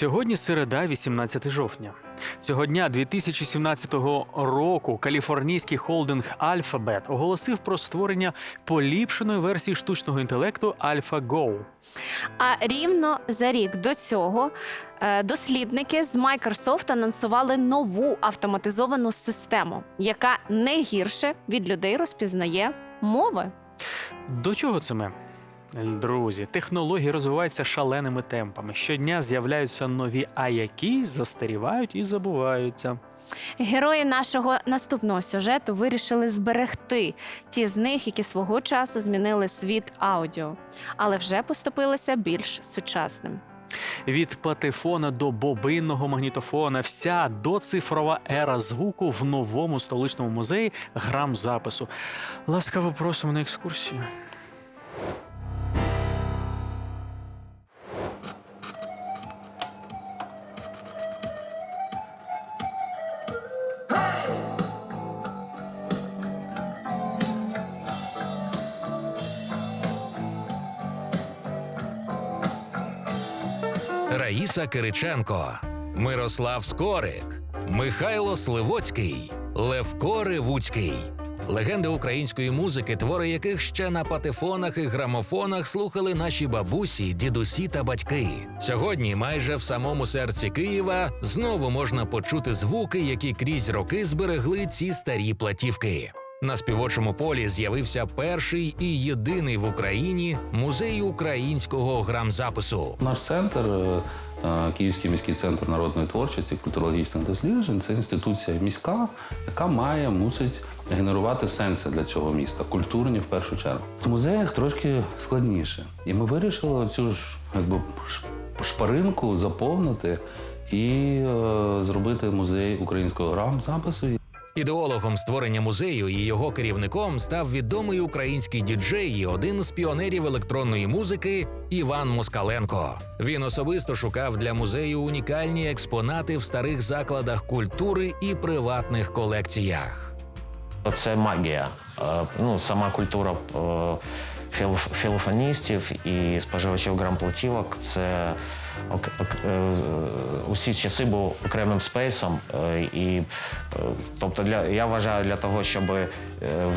Сьогодні середа, 18 жовтня. Цього дня 2017 року каліфорнійський холдинг Alphabet оголосив про створення поліпшеної версії штучного інтелекту AlphaGo. А рівно за рік до цього е, дослідники з Microsoft анонсували нову автоматизовану систему, яка не гірше від людей розпізнає мови. До чого це ми? Друзі, технології розвиваються шаленими темпами. Щодня з'являються нові, а якісь застарівають і забуваються. Герої нашого наступного сюжету вирішили зберегти ті з них, які свого часу змінили світ аудіо, але вже поступилися більш сучасним. Від патефона до бобинного магнітофона, вся доцифрова ера звуку в новому столичному музеї грам запису. Ласкаво просимо на екскурсію. Раїса Кириченко, Мирослав Скорик, Михайло Сливоцький, Левко Ривуцький. Легенди української музики, твори яких ще на патефонах і грамофонах слухали наші бабусі, дідусі та батьки. Сьогодні, майже в самому серці Києва, знову можна почути звуки, які крізь роки зберегли ці старі платівки. На співочому полі з'явився перший і єдиний в Україні музей українського грамзапису. Наш центр, е, е, Київський міський центр народної творчості, культурологічних досліджень, це інституція міська, яка має мусить генерувати сенси для цього міста, культурні в першу чергу. В музеях трошки складніше. І ми вирішили цю ж якби шпаринку заповнити і е, зробити музей українського грамзапису. Ідеологом створення музею і його керівником став відомий український діджей і один з піонерів електронної музики Іван Москаленко. Він особисто шукав для музею унікальні експонати в старих закладах культури і приватних колекціях. Це магія. Е, Ну, сама культура е, філофоністів і споживачів грамплатівок це е, усі часи був окремим спейсом. е, І, е, тобто, для, я вважаю, для того, щоб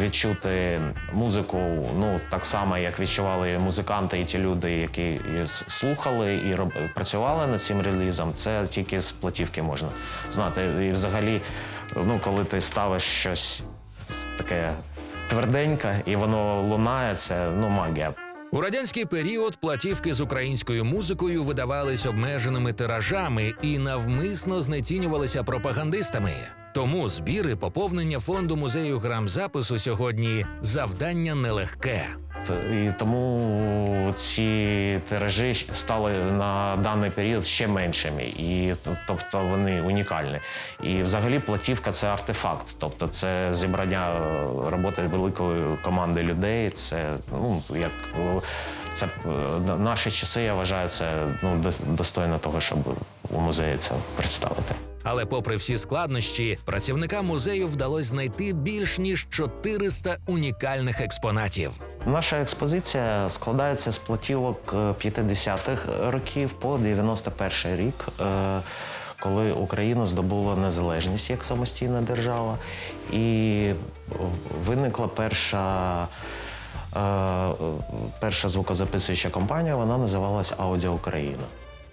відчути музику, ну так само, як відчували музиканти і ті люди, які слухали і працювали над цим релізом, це тільки з платівки можна знати. І взагалі, ну, коли ти ставиш щось таке тверденьке, і воно лунає, це ну магія. У радянський період платівки з українською музикою видавались обмеженими тиражами і навмисно знецінювалися пропагандистами. Тому збіри поповнення фонду музею грамзапису сьогодні завдання нелегке. І тому ці тиражі стали на даний період ще меншими, і тобто вони унікальні. І взагалі платівка це артефакт, тобто це зібрання е, роботи великої команди людей. Це ну як е, це е, на- наші часи, я вважаю, це ну достойно того, щоб у музеї це представити. Але, попри всі складнощі, працівникам музею вдалося знайти більш ніж 400 унікальних експонатів. Наша експозиція складається з платівок е, 50-х років по 91 рік, е, коли Україна здобула незалежність як самостійна держава, і виникла перша. е, Перша звукозаписуюча компанія, вона називалась Аудіо Україна.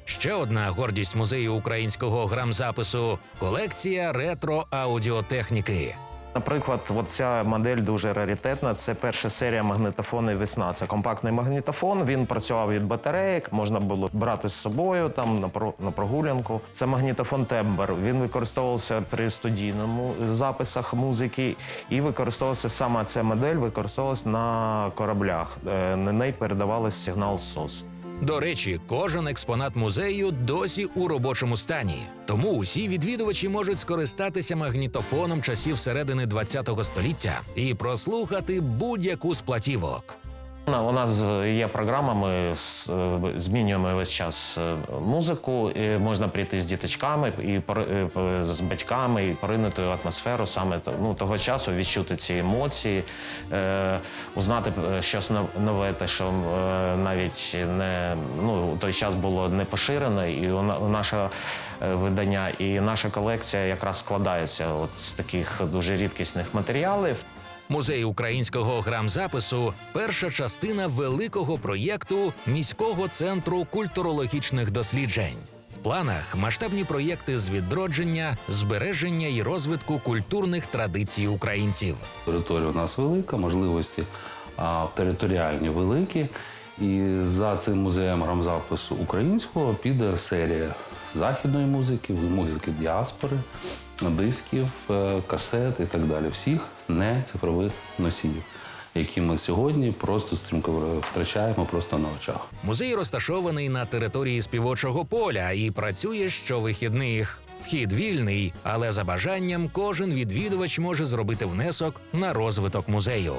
Ще одна гордість музею українського грамзапису колекція ретро-аудіотехніки. Наприклад, от ця модель дуже раритетна. Це перша серія магнітофону «Весна». Це компактний магнітофон. Він працював від батареїк, можна було брати з собою там на на прогулянку. Це магнітофон тембр. Він використовувався при студійному записах музики, і використовувався саме ця модель, використовувалась на кораблях. Е, На неї передавалась сигнал СОС. До речі, кожен експонат музею досі у робочому стані. Тому усі відвідувачі можуть скористатися магнітофоном часів середини ХХ століття і прослухати будь-яку з платівок. У нас є програма, ми е, змінюємо весь час е, музику. І можна прийти з діточками і е, з батьками і поринути атмосферу саме ну, того часу, відчути ці емоції, узнати щось нове, те, що навіть не ну, той час було не поширено, і наше видання, і наша колекція якраз складається от з таких дуже рідкісних матеріалів. Музей українського грамзапису перша частина великого проєкту міського центру культурологічних досліджень. В планах масштабні проєкти з відродження, збереження і розвитку культурних традицій українців. Територія у нас велика, можливості а, територіальні великі. І за цим музеєм грамзапису українського піде серія західної музики, музики діаспори, дисків, е, касет і так далі. Всіх не цифрових носіїв, які ми сьогодні просто стрімко втрачаємо просто на очах. Музей розташований на території співочого поля і працює щовихідних. Вхід вільний, але за бажанням кожен відвідувач може зробити внесок на розвиток музею.